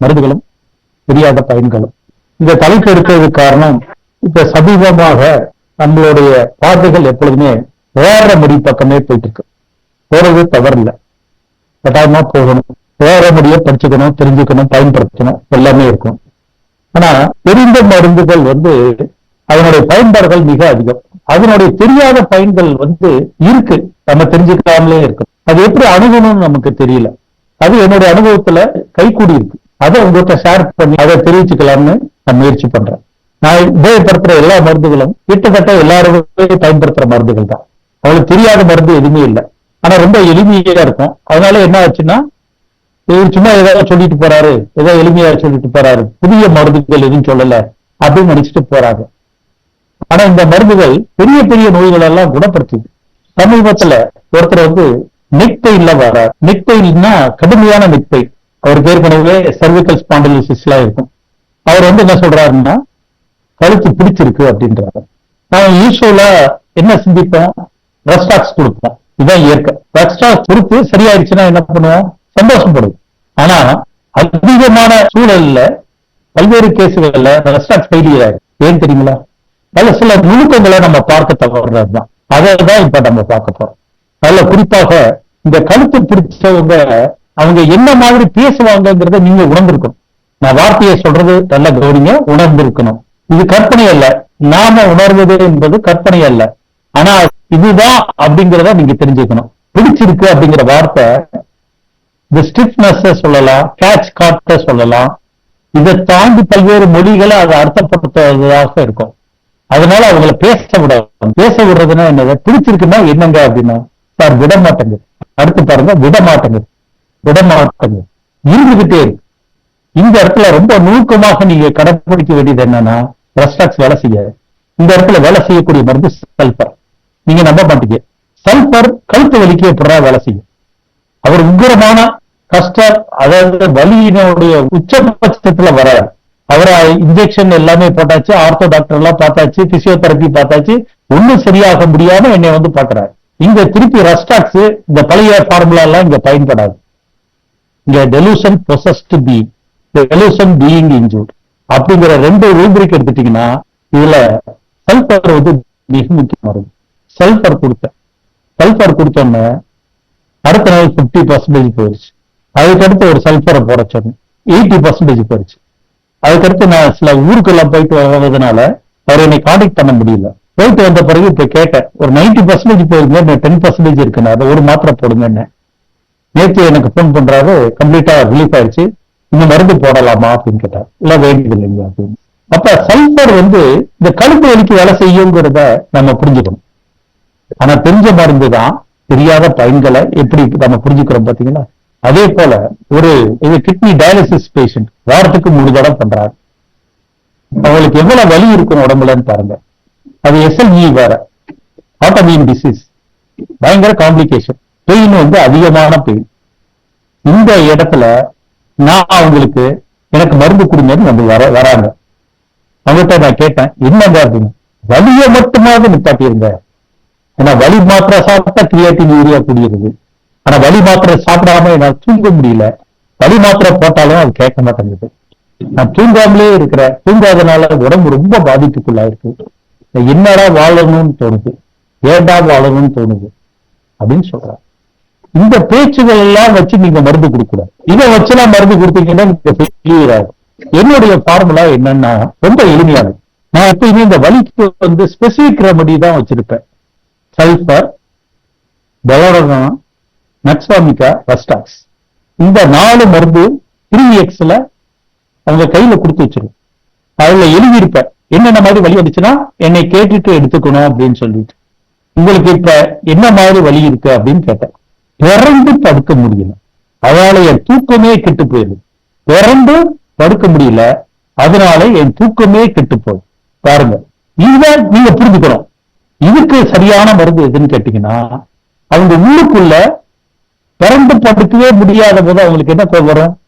மருந்துகளும் தெரியாத பயன்களும். இந்த தலைப்பு எடுக்கிறதுக்கு காரணம் இப்ப சமீபமாக நம்மளுடைய பார்வைகள் எப்பொழுதுமே வேற முடி பக்கமே போயிட்டு இருக்கு போறது தவறில்லை. கட்டாயமா போகணும். வேற முடியை படிச்சுக்கணும் தெரிஞ்சுக்கணும் பயன்படுத்தணும். எல்லாமே இருக்கும். ஆனா தெரிந்த மருந்துகள் வந்து அதனுடைய பயன்பாடுகள் மிக அதிகம். அதனுடைய தெரியாத பயன்கள் வந்து இருக்கு. நம்ம தெரிஞ்சுக்காமலே இருக்கு. அது எப்படி அணுகணும்னு நமக்கு தெரியல. அது என்னுடைய அனுபவத்துல கைகூடி இருக்கு அதை உங்ககிட்ட ஷேர் பண்ணி அதை தெரிவிச்சுக்கலாம்னு நான் முயற்சி பண்றேன். நான் உபயோகப்படுத்துற எல்லா மருந்துகளும் கிட்டத்தட்ட எல்லாருமே பயன்படுத்துற மருந்துகள் தான். அவளுக்கு தெரியாத மருந்து எதுவுமே இல்லை. ஆனா ரொம்ப எளிமையா இருக்கும். அதனால என்ன ஆச்சுன்னா இவர் சும்மா ஏதாவது சொல்லிட்டு போறாரு ஏதோ எளிமையா சொல்லிட்டு போறாரு புதிய மருந்துகள் எதுவும் சொல்லல அப்படின்னு நினைச்சிட்டு போறாங்க. ஆனா இந்த மருந்துகள் பெரிய பெரிய நோய்கள் எல்லாம் குணப்படுத்துது. சமீபத்துல ஒருத்தர் வந்து நெக் பெயின்ல வர நெக் பெயின்னா கடுமையான நெக் பெயின் அவருக்கு ஏற்கனவே சர்விக்கல் ஸ்பாண்டிலிசிஸ் எல்லாம் இருக்கும். அவர் வந்து என்ன சொல்றாருன்னா கழுத்து பிடிச்சிருக்கு அப்படின்றாரு. நான் யூஸ்வலா என்ன சிந்திப்போம்? ரெஸ்டாக்ஸ் கொடுப்போம். இதுதான் இயற்கை. ரெஸ்டாக்ஸ் கொடுத்து சரியாயிடுச்சுன்னா என்ன பண்ணுவோம்? சந்தோஷப்படுவோம் ஆனா அதிகமான சூழல்ல பல்வேறு கேசுகள்ல ரெஸ்டாக்ஸ் ஃபெயிலியர் ஆயிடும் ஏன் தெரியுங்களா? பல சில நுணுக்கங்களை நம்ம பார்க்க தவறுறதுதான் அதை தான் இப்ப நம்ம பார்க்க போறோம். அதுல குறிப்பாக இந்த கழுத்து பிடிச்சவங்க அவங்க என்ன மாதிரி பேசுவாங்கங்கிறத நீங்க உணர்ந்திருக்கணும். நான் வார்த்தையை சொல்றது நல்ல கவனிங்க உணர்ந்திருக்கணும். இது கற்பனை அல்ல. நாம உணர்வது என்பது கற்பனை அல்ல. ஆனா இதுதான் அப்படிங்கிறத நீங்க தெரிஞ்சுக்கணும். பிடிச்சிருக்கு அப்படிங்கிற வார்த்தை இந்த ஸ்டிஃப்னஸ் சொல்லலாம் கேட்ச் காட்ட சொல்லலாம். இதை தாண்டி பல்வேறு மொழிகளை அதை அர்த்தப்படுத்துவதாக இருக்கும். அதனால அவங்கள பேச விடாது பேச விடுறதுன்னா என்னது? பிடிச்சிருக்குன்னா என்னங்க அப்படின்னா? சார் விட மாட்டேங்குது அடுத்து பாருங்க விட மாட்டேங்குது விட இருந்துகிட்டே இருக்கு இந்த இடத்துல ரொம்ப நுணுக்கமாக நீங்க கடைபிடிக்க வேண்டியது என்னன்னா ரெஸ்டாக்ஸ் வேலை செய்யாது இந்த இடத்துல வேலை செய்யக்கூடிய மருந்து சல்பர் நீங்க நம்ப மாட்டீங்க. சல்பர் கழுத்து வலிக்கு போறா வேலை செய்யும். அவர் உக்கிரமான கஷ்டம் அதாவது வலியினுடைய உச்சபட்சத்துல வர அவரை இன்ஜெக்ஷன் எல்லாமே போட்டாச்சு ஆர்த்தோ டாக்டர் எல்லாம் பார்த்தாச்சு பிசியோதெரப்பி பார்த்தாச்சு ஒண்ணும் சரியாக முடியாம என்னை வந்து பாக்குறாரு இங்க திருப்பி ரஸ்டாக்ஸ் இந்த பழைய ஃபார்முலா எல்லாம் இங்க பயன்படாது. இங்க delusion possessed be delusion being injured அப்படிங்கிற ரெண்டு ரூபிரிக் எடுத்துட்டீங்கன்னா இதுல சல்பர் வந்து மிக முக்கியமானது. சல்பர் கொடுத்தேன். சல்பர் கொடுத்தோன்னே அடுத்த நாள் பிப்டி பர்சன்டேஜ் போயிடுச்சு. அதுக்கடுத்து ஒரு சல்பரை போட சொன்னேன். எயிட்டி பர்சன்டேஜ் போயிடுச்சு. அதுக்கடுத்து நான் சில ஊருக்கெல்லாம் போயிட்டு வர்றதுனால அவர் என்னை காண்டாக்ட் பண்ண முடியல. போயிட்டு வந்த பிறகு இப்ப கேட்டேன் ஒரு நைன்டி பர்சன்டேஜ் போயிருந்தேன் டென் பர்சன்டேஜ் இருக்குன்னு. அதை ஒரு மாத்திரை போடுங்கன்னு. நேற்று எனக்கு ஃபோன் பண்றாரு கம்ப்ளீட்டா ரிலீஃப் ஆயிடுச்சு. இந்த மருந்து போடலாமா அப்படின்னு கேட்டார். இல்ல வேண்டியது இல்லைங்க அப்படின்னு. அப்ப சல்பர் வந்து இந்த கழுத்து வலிக்கு வேலை செய்யுங்கிறத நம்ம புரிஞ்சுக்கணும். ஆனா தெரிஞ்ச மருந்து தான் தெரியாத பயன்களை எப்படி நம்ம புரிஞ்சுக்கிறோம் பாத்தீங்கன்னா அதே போல ஒரு இது கிட்னி டயாலிசிஸ் பேஷண்ட் வாரத்துக்கு மூணு தடவை பண்றாரு. அவங்களுக்கு எவ்வளவு வலி இருக்கும் உடம்புலன்னு பாருங்க. அது எஸ்எல்இ வேற. ஆட்டோமியன் டிசீஸ் பயங்கர காம்ப்ளிகேஷன் பெயின் வந்து அதிகமான பெயின். இந்த இடத்துல நான் அவங்களுக்கு எனக்கு மருந்து கொடுங்கன்னு வந்து வர வராங்க. அவங்ககிட்ட நான் கேட்டேன் என்னங்க அப்படின்னு வலியை மட்டுமாவது நிப்பாட்டியிருங்க ஏன்னா வலி மாத்திரை சாப்பிட்டா கிரியாட்டின் யூரியா கூடியிருது. ஆனா வலி மாத்திரை சாப்பிடாம என்னால் தூங்க முடியல. வலி மாத்திரை போட்டாலும் அது கேட்க மாட்டேங்குது. நான் தூங்காமலே இருக்கிறேன். தூங்காதனால உடம்பு ரொம்ப பாதிப்புக்குள்ளா இருக்கு என்னடா வாழணும்னு தோணுது? ஏண்டா வாழணும்னு தோணுது? அப்படின்னு சொல்றேன் இந்த பேச்சுகள் எல்லாம் வச்சு நீங்க மருந்து கொடுக்கூடாது இதை வச்சுலாம் மருந்து கொடுத்தீங்கன்னா நீங்க ஃபெயிலியர் ஆகும். என்னுடைய ஃபார்முலா என்னன்னா ரொம்ப எளிமையானது. நான் எப்பயுமே இந்த வலிக்கு வந்து ஸ்பெசிபிக் ரெமடி தான் வச்சிருப்பேன். சல்பர் பெலோடனா நக்ஸாமிகா ரஸ்டாக்ஸ் இந்த நாலு மருந்து த்ரீ எக்ஸ்ல அவங்க கையில கொடுத்து வச்சிருக்கும் அதுல எழுதியிருப்பேன். என்னென்ன மாதிரி வழி வந்துச்சுன்னா என்னை கேட்டுட்டு எடுத்துக்கணும் அப்படின்னு சொல்லிட்டு. உங்களுக்கு இப்ப என்ன மாதிரி வழி இருக்கு அப்படின்னு கேட்டேன். பிறந்து படுக்க முடியல. அதனால என் தூக்கமே கெட்டு போயிடும் பிறந்து படுக்க முடியல. அதனால என் தூக்கமே கெட்டு போகுது. பாருங்க இதுதான் நீங்க புரிஞ்சுக்கணும். இதுக்கு சரியான மருந்து எதுன்னு கேட்டீங்கன்னா அவங்க உள்ளுக்குள்ள பிறந்து படுக்கவே முடியாத போது அவங்களுக்கு என்ன கோபம் வரும்?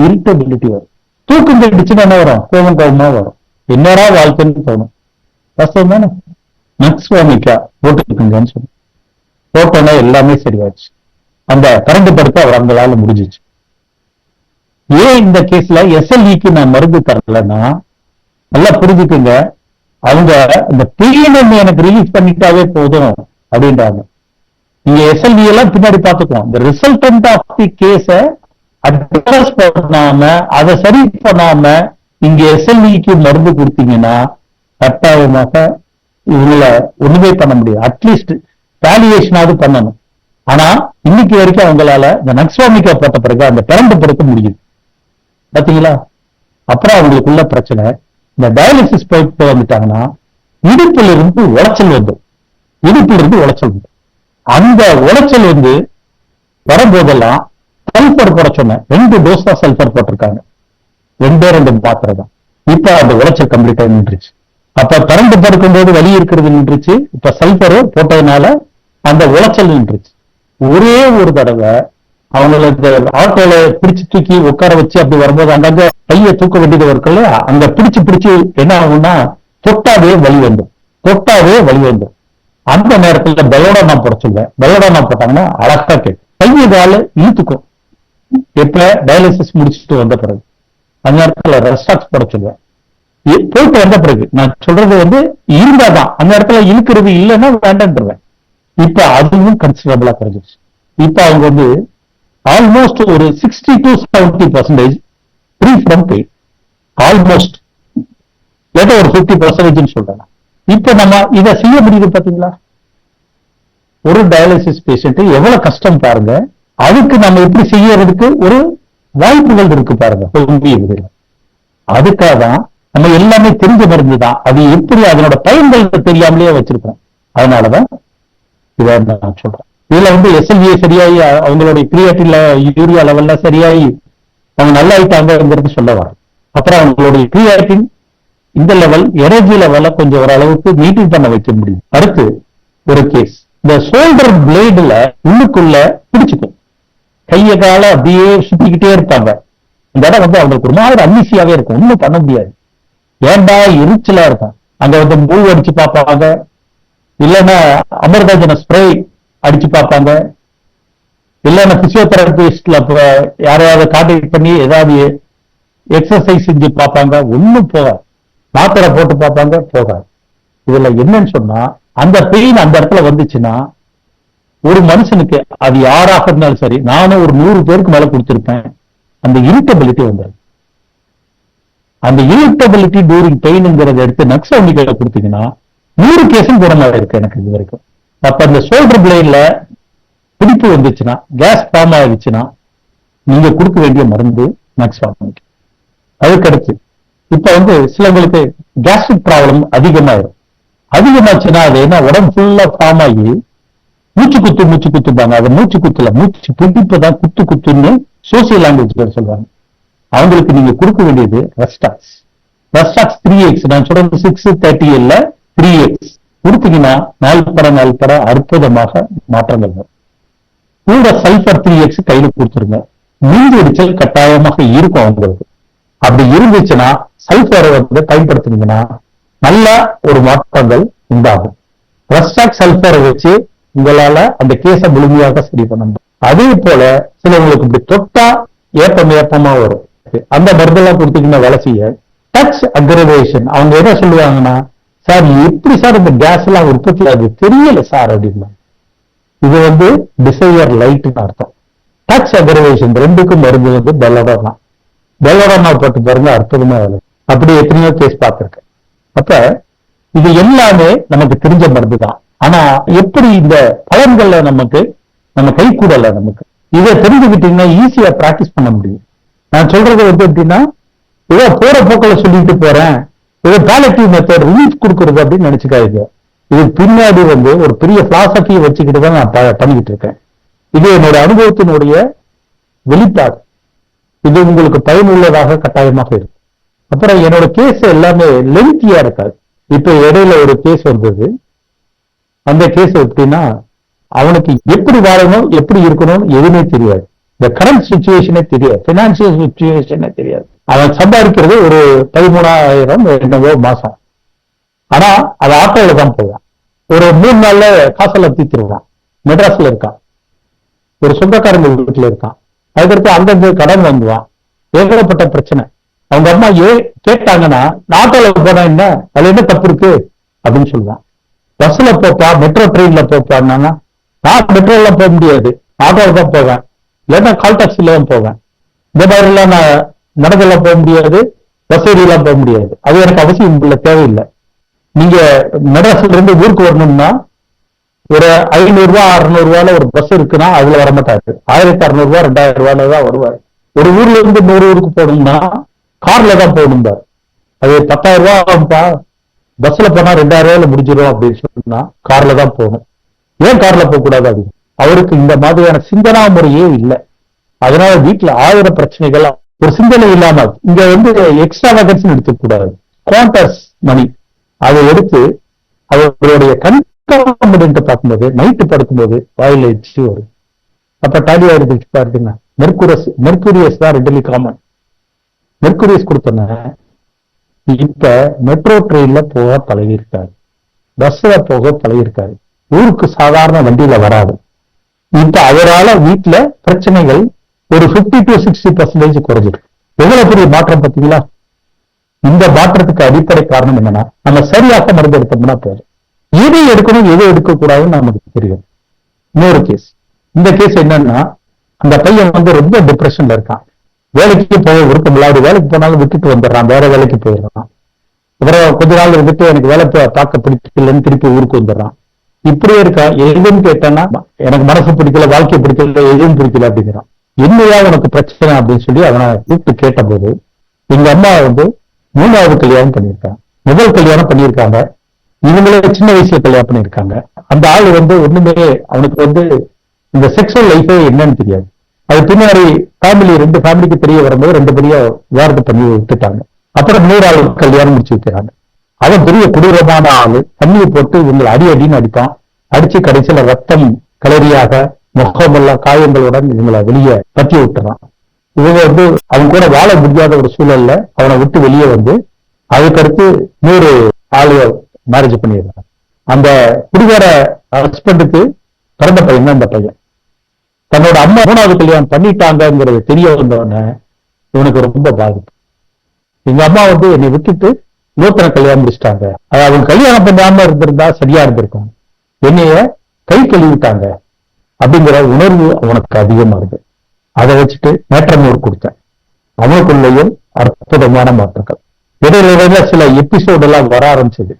இரிட்டபிலிட்டி வரும். தூக்கம் கட்டிச்சுன்னா என்ன வரும்? கோபம் கோபமா வரும். என்னடா வாழ்க்கைன்னு தோணும். கஷ்டம் தானே? நக்ஸ்வாமிக்கா போட்டுருக்குங்கன்னு சொன்னேன் போட்டோன்னா எல்லாமே சரியாச்சு அந்த கரண்ட் படுத்த அவர் அவங்களால முடிஞ்சிச்சு. ஏன் இந்த கேஸ்ல எஸ்எல்இக்கு நான் மருந்து தரலன்னா நல்லா புரிஞ்சுக்குங்க. அவங்க இந்த பிஎன்எம் எனக்கு ரிலீஸ் பண்ணிட்டாவே போதும் அப்படின்றாங்க. நீங்க எஸ்எல்வி எல்லாம் பின்னாடி பாத்துக்குவோம் இந்த resultant of the case address பண்ணாம அதை சரி பண்ணாம இங்க எஸ்எல்விக்கு மருந்து கொடுத்தீங்கன்னா கட்டாயமாக இவங்கள ஒண்ணுமே பண்ண முடியாது. அட்லீஸ்ட் வேலியேஷனாவது பண்ணணும். ஆனா இன்னைக்கு வரைக்கும் அவங்களால இந்த நக்ஸ்வாமிக்கா போட்ட பிறகு அந்த பிறந்து படுத்த முடியுது. பாத்தீங்களா? அப்புறம் அவங்களுக்குள்ள பிரச்சனை. இந்த டயாலிசிஸ் போயிட்டு வந்துட்டாங்கன்னா இடுப்புல இருந்து உளைச்சல் வந்து. இடுப்புல இருந்து உளைச்சல் வந்து. அந்த உளைச்சல் வந்து வரும்போதெல்லாம் சல்பர் போட சொன்னேன். ரெண்டு டோஸ் தான் சல்பர் போட்டிருக்காங்க. ரெண்டே ரெண்டு பாத்திரம் தான். இப்ப அந்த உளைச்சல் கம்ப்ளீட்டா நின்றுச்சு. அப்ப திறந்து படுக்கும்போது வலி இருக்கிறது நின்றுச்சு. இப்ப சல்பர் போட்டதுனால அந்த உளைச்சல் நின்றுச்சு. ஒரே ஒரு தடவை அவங்கள இந்த ஆட்டோல பிடிச்சு தூக்கி உட்கார வச்சு அப்படி வரும்போது அங்கங்க கையை தூக்க வேண்டியது இருக்குல்ல அங்க பிடிச்சு பிடிச்சு என்ன ஆகும்னா தொட்டாவே வலி வந்துடும் தொட்டாவே வலி வந்துடும் அந்த நேரத்துல பயோடானா போட சொல்லுவேன் பயோடானா போட்டாங்கன்னா அழகா கேட்கும். கையை கால இழுத்துக்கும். எப்ப டயாலிசிஸ் முடிச்சுட்டு வந்த பிறகு அந்த நேரத்துல ரெஸ்டாக்ஸ் போட சொல்லுவேன் போயிட்டு வந்த பிறகு நான் சொல்றது வந்து இருந்தாதான். அந்த இடத்துல இழுக்கிறது இல்லைன்னா வேண்டான்றேன் இப்ப அதுவும் கன்சிடரபிளா குறைஞ்சிருச்சு. இப்ப அவங்க வந்து ஆல்மோஸ்ட் ஒரு sixty to seventy percentage free from pain almost ஏதோ ஒரு ஃபிஃப்டி பர்சன்டேஜ் சொல்றாங்க இப்ப நம்ம இதை செய்ய முடியுது பாத்தீங்களா ஒரு டயாலிசிஸ் பேஷண்ட் எவ்வளவு கஷ்டம் பாருங்க. அதுக்கு நம்ம எப்படி செய்யறதுக்கு ஒரு வாய்ப்புகள் இருக்கு பாருங்க. அதுக்காக தான் நம்ம எல்லாமே தெரிஞ்ச மருந்து தான் அது எப்படி அதனோட பயன்கள் தெரியாமலேயே வச்சிருக்கோம் அதனாலதான் இதை நான் சொல்றேன். இதுல வந்து எஸ்எல்விஏ சரியாகி அவங்களுடைய கிரியேட்டிவ்ல யூரியா லெவல்ல சரியாகி அவங்க நல்லா ஆயிட்டாங்கிறது சொல்ல வரேன். அப்புறம் அவங்களுடைய கிரியேட்டின் இந்த லெவல் எனர்ஜி லெவல கொஞ்சம் ஓரளவுக்கு மீட்டிங் பண்ண வைக்க முடியும். அடுத்து ஒரு கேஸ் இந்த சோல்டர் பிளேடுல உள்ளுக்குள்ள பிடிச்சுக்கும். கைய கால அப்படியே சுத்திக்கிட்டே இருப்பாங்க. இந்த இடம் வந்து அவங்களுக்கு ஒரு மாதிரி அன்னிசியாவே இருக்கும். ஒண்ணும் பண்ண முடியாது. ஏன்டா எரிச்சலா இருக்கும். அங்க வந்து மூவ் அடிச்சு பார்ப்பாங்க. இல்லைன்னா அமிர்தஜன ஸ்ப்ரே அடிச்சு பார்ப்பாங்க. இல்லைன்னா பிசியோதெரபிஸ்ட்ல யாரையாவது கான்டாக்ட் பண்ணி ஏதாவது எக்ஸசைஸ் செஞ்சு பார்ப்பாங்க. ஒன்றும் போகாது. மாத்திரை போட்டு பார்ப்பாங்க போகாது. இதுல என்னன்னு சொன்னா அந்த பெயின் அந்த இடத்துல வந்துச்சுன்னா ஒரு மனுஷனுக்கு அது யாராக இருந்தாலும் சரி நானும் ஒரு நூறு பேருக்கு மேல கொடுத்திருப்பேன் அந்த இரிட்டபிலிட்டி வந்தது. அந்த இரிட்டபிலிட்டி டூரிங் பெயின்ங்கிறத எடுத்து நக்ஸவனிகளை கொடுத்தீங்கன்னா நூறு கேஸும் குணமாக இருக்கு எனக்கு இது வரைக்கும். அப்ப அந்த ஷோல்டர் பிளைன்ல பிடிப்பு வந்துச்சுன்னா கேஸ் ஃபார்ம் ஆயிடுச்சுன்னா நீங்க கொடுக்க வேண்டிய மருந்து நக்ஸவாமிக் அதுக்கடுத்து இப்ப வந்து சிலவங்களுக்கு கேஸ்ட்ரிக் ப்ராப்ளம் அதிகமாயிரும். அதிகமாச்சுன்னா அது என்ன உடம்பு ஃபுல்லா ஃபார்ம் ஆகி மூச்சு குத்து மூச்சு குத்துப்பாங்க அது மூச்சு குத்துல மூச்சு பிடிப்பு தான் குத்து குத்துன்னு சோசியல் லாங்குவேஜ் பேர் சொல்லுவாங்க அவங்களுக்கு நீங்க கொடுக்க வேண்டியது ரெஸ்டாக்ஸ் ரெஸ்டாக்ஸ் த்ரீ எக்ஸ் நான் சொல்றது சிக்ஸ் தேர்ட்டி இல்லை த்ரீ எக்ஸ் கொடுத்தீங்கன்னா நாள் பட நாள் பட அற்புதமாக மாற்றங்கள் வரும். கூட சல்பர் த்ரீ எக்ஸ் கையில கொடுத்துருங்க. மின் கட்டாயமாக இருக்கும் அவங்களுக்கு. அப்படி இருந்துச்சுன்னா சல்பரை வந்து பயன்படுத்தினீங்கன்னா நல்ல ஒரு மாற்றங்கள் உண்டாகும். ரஸ்டாக் சல்பரை வச்சு உங்களால அந்த கேஸை முழுமையாக சரி பண்ண முடியும். அதே போல சிலவங்களுக்கு இப்படி தொட்டா ஏப்பம் ஏப்பமா வரும். அந்த மருந்தெல்லாம் கொடுத்தீங்கன்னா வளர்ச்சிய டச் அக்ரவேஷன் அவங்க என்ன சொல்லுவாங்கன்னா சார் எப்படி சார் இந்த கேஸ் எல்லாம் உற்பத்தி ஆகுது? தெரியல சார் அப்படின்னா. இது வந்து டிசையர் லைட்னு அர்த்தம். டச் அக்ரவேஷன் ரெண்டுக்கும் மருந்து வந்து பெல்லோடோனா பெல்லோடோனா போட்டு பாருங்க அற்புதமா வேலை அப்படி எத்தனையோ கேஸ் பார்த்துருக்கேன். அப்ப இது எல்லாமே நமக்கு தெரிஞ்ச மருந்து தான். ஆனா எப்படி இந்த பலன்கள்ல நமக்கு நம்ம கை கூடல நமக்கு? இதை தெரிஞ்சுக்கிட்டீங்கன்னா ஈஸியா பிராக்டிஸ் பண்ண முடியும். நான் சொல்றது வந்து எப்படின்னா ஏதோ போற போக்கில் சொல்லிட்டு போறேன். ஏதோ பாலிட்டிவ் மெத்தட் ரிலீஃப் கொடுக்கறது அப்படின்னு நினைச்சுக்காதீங்க. இது பின்னாடி வந்து ஒரு பெரிய பிலாசபியை வச்சுக்கிட்டு தான் நான் பண்ணிக்கிட்டு இருக்கேன். இது என்னோட அனுபவத்தினுடைய வெளிப்பாடு. இது உங்களுக்கு பயனுள்ளதாக கட்டாயமாக இருக்கும். அப்புறம் என்னோட கேஸ் எல்லாமே லென்த்தியா இருக்காது. இப்ப இடையில ஒரு கேஸ் வந்தது. அந்த கேஸ் எப்படின்னா அவனுக்கு எப்படி வாழணும் எப்படி இருக்கணும்னு எதுவுமே தெரியாது. இந்த கரண்ட் சுச்சுவேஷனே தெரியாது. பினான்சியல் சுச்சுவேஷனே தெரியாது. அவன் சம்பாதிக்கிறது ஒரு பதிமூணாயிரம் என்னவோ மாசம். ஆனா அது ஆட்டோல தான் போவான் ஒரு மூணு நாள்ல காசெல்லாம் தீத்துருவான் மெட்ராஸ்ல இருக்கான். ஒரு சொந்தக்காரங்க வீட்டுல இருக்கான். அதுக்கடுத்து அங்கங்க கடன் வாங்குவான். ஏகப்பட்ட பிரச்சனை. அவங்க அம்மா ஏ கேட்டாங்கன்னா ஆட்டோல போனா என்ன? அதுல என்ன தப்பு இருக்கு? அப்படின்னு சொல்லுவான். பஸ்ல போப்பா மெட்ரோ ட்ரெயின்ல போப்பான்னா நான் மெட்ரோல போக முடியாது. ஆட்டோல தான் போவேன். இல்லைன்னா கால் டாக்ஸில தான் போவேன். இந்த மாதிரி நான் நடந்தெல்லாம் போக முடியாது பஸ் ஏரியெல்லாம் போக முடியாது. அது எனக்கு அவசியம் இல்லை தேவையில்லை. நீங்க மெட்ராஸ்ல இருந்து ஊருக்கு வரணும்னா ஒரு ஐநூறு ரூபா அறுநூறு ரூபாயில ஒரு பஸ் இருக்குன்னா அதுல வர மாட்டாரு ஆயிரத்தி அறுநூறு ரூபா ரெண்டாயிரம் ரூபாயில தான் வருவார். ஒரு ஊர்ல இருந்து இன்னொரு ஊருக்கு போகணும்னா கார்ல தான் போகணும் அது பத்தாயிரம் ரூபா ஆகும்பா பஸ்ல போனா ரெண்டாயிரம் ரூபாயில முடிஞ்சிடும் அப்படின்னு சொன்னா கார்ல தான் போகணும். ஏன் கார்ல போக கூடாது அது? அவருக்கு இந்த மாதிரியான சிந்தனா முறையே இல்லை. அதனால வீட்டுல ஆயிரம் பிரச்சனைகள் ஒரு சிந்தனை இல்லாம இங்க வந்து எக்ஸ்ட்ரா வேகன்ஸ் எடுத்துக்கூடாது. குவாண்டர்ஸ் மணி அதை எடுத்து அவருடைய கண்காமிடன்ட் பார்க்கும்போது நைட்டு படுக்கும்போது வாயில எச்சு வரும். அப்ப டாலி ஆயிடுச்சு பாருங்க. மெர்குரஸ் மெர்குரியஸ் தான் ரெண்டுலி காமன் மெர்குரியஸ் கொடுத்தோன்ன இப்ப மெட்ரோ ட்ரெயின்ல போக பழகிருக்காரு பஸ்ல போக பழகிருக்காரு ஊருக்கு சாதாரண வண்டியில வராது. இப்ப அவரால வீட்டுல பிரச்சனைகள் ஒரு 50 டு சிக்ஸ்டி பர்சன்டேஜ் குறைஞ்சிருக்கு எவ்வளவு பெரிய மாற்றம் பார்த்தீங்களா? இந்த மாற்றத்துக்கு அடிப்படை காரணம் என்னன்னா நம்ம சரியாக மருந்து எடுத்தோம்னா போதும். எது எடுக்கணும் எது எடுக்க கூடாதுன்னு நமக்கு தெரியும். இன்னொரு கேஸ் இந்த கேஸ் என்னன்னா அந்த பையன் வந்து ரொம்ப டிப்ரெஷன்ல இருக்கான். வேலைக்கு போக விருப்பம் இல்லை. வேலைக்கு போனாலும் விட்டுட்டு வந்துடுறான். வேற வேலைக்கு போயிடுறான். அப்புறம் கொஞ்ச நாள் இருந்துட்டு எனக்கு வேலை பார்க்க பிடிக்கலன்னு திருப்பி ஊருக்கு வந்துடுறான். இப்படியே இருக்கா எதுன்னு கேட்டேன்னா எனக்கு மனசு பிடிக்கல வாழ்க்கை பிடிக்கல எதுவும் பிடிக்கல அப்படிங்கிறான். என்னையா உனக்கு பிரச்சனை அப்படின்னு சொல்லி அவனை கூப்பிட்டு கேட்டபோது எங்க அம்மா வந்து மூணாவது கல்யாணம் பண்ணியிருக்காங்க முதல் கல்யாணம் பண்ணியிருக்காங்க. இவங்களே சின்ன வயசுல கல்யாணம் பண்ணியிருக்காங்க. அந்த ஆள் வந்து ஒண்ணுமே அவனுக்கு வந்து இந்த செக்ஷுவல் லைஃபே என்னன்னு தெரியாது. அது பின்னாடி ஃபேமிலி ரெண்டு ஃபேமிலிக்கு தெரிய வரும்போது ரெண்டு பெரிய விவாதத்தை பண்ணி விட்டுட்டாங்க. அப்புறம் இன்னொரு ஆள் கல்யாணம் முடிச்சு வைக்கிறாங்க அவன் பெரிய கொடூரமான ஆளு. தண்ணியை போட்டு இவங்களை அடி அடின்னு அடிப்பான். அடிச்சு கடைசியில ரத்தம் கலரியாக முகமெல்லாம் காயங்களுடன் இவங்களை வெளியே பற்றி விட்டுறான். இவங்க வந்து அவங்க கூட வாழ முடியாத ஒரு சூழல்ல அவனை விட்டு வெளியே வந்து அதுக்கடுத்து நூறு ஆளுக மேரேஜ் பண்ணிடுறான் அந்த குடிகார ஹஸ்பண்டுக்கு பிறந்த பையன் தான் அந்த பையன். தன்னோட அம்மா மூணாவது கல்யாணம் பண்ணிட்டாங்கிறது தெரிய வந்தவொடனே இவனுக்கு ரொம்ப பாதிப்பு. எங்க அம்மா வந்து என்னை விட்டுட்டு நூத்தனை கல்யாணம் முடிச்சிட்டாங்க. அது அவங்க கல்யாணம் பண்ணாம இருந்திருந்தா சரியா இருந்திருக்கும். என்னைய கை கழுவிட்டாங்க. அப்படிங்கிற உணர்வு அவனுக்கு அதிகமா இருக்கு. அதை வச்சுட்டு மேட்ரமோடு கொடுத்தேன். அவனுக்குள்ளேயும் அற்புதமான மாற்றங்கள். இடையில இடையில சில எபிசோடு எல்லாம் வர ஆரம்பிச்சது.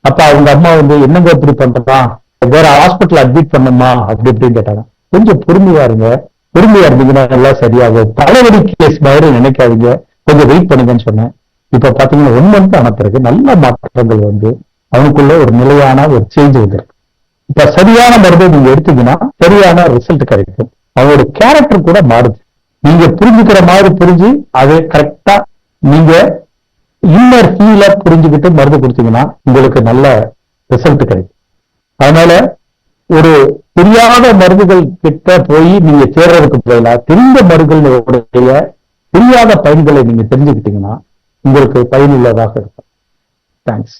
அப்ப அவங்க அம்மா வந்து என்னங்க இப்படி பண்றான் வேற ஹாஸ்பிட்டல் அட்மிட் பண்ணுமா? அப்படி இப்படின்னு கேட்டாங்க. கொஞ்சம் பொறுமையா இருங்க. பொறுமையா இருந்தீங்கன்னா எல்லாம் சரியாகும். தலைவலி கேஸ் மாதிரி நினைக்காதீங்க. கொஞ்சம் வெயிட் பண்ணுங்கன்னு சொன்னேன். இப்ப பாத்தீங்கன்னா ஒன் மந்த் ஆன பிறகு நல்ல மாற்றங்கள் வந்து அவனுக்குள்ள ஒரு நிலையான ஒரு சேஞ்ச் வந்திருக்கு. இப்ப சரியான மருந்து நீங்க எடுத்தீங்கன்னா சரியான ரிசல்ட் கிடைக்கும். அவனோட கேரக்டர் கூட மாறுது. நீங்க புரிஞ்சுக்கிற மாதிரி புரிஞ்சு அது கரெக்டா நீங்க இன்னர் ஃபீல புரிஞ்சுக்கிட்டு மருந்து கொடுத்தீங்கன்னா உங்களுக்கு நல்ல ரிசல்ட் கிடைக்கும். அதனால ஒரு தெரியாத மருந்துகள் கிட்ட போய் நீங்க சேர்றதுக்கு பதிலா தெரிந்த மருந்துகளுடைய தெரியாத பயன்களை நீங்க தெரிஞ்சுக்கிட்டீங்கன்னா உங்களுக்கு பயனுள்ளதாக இருக்கும். தேங்க்ஸ்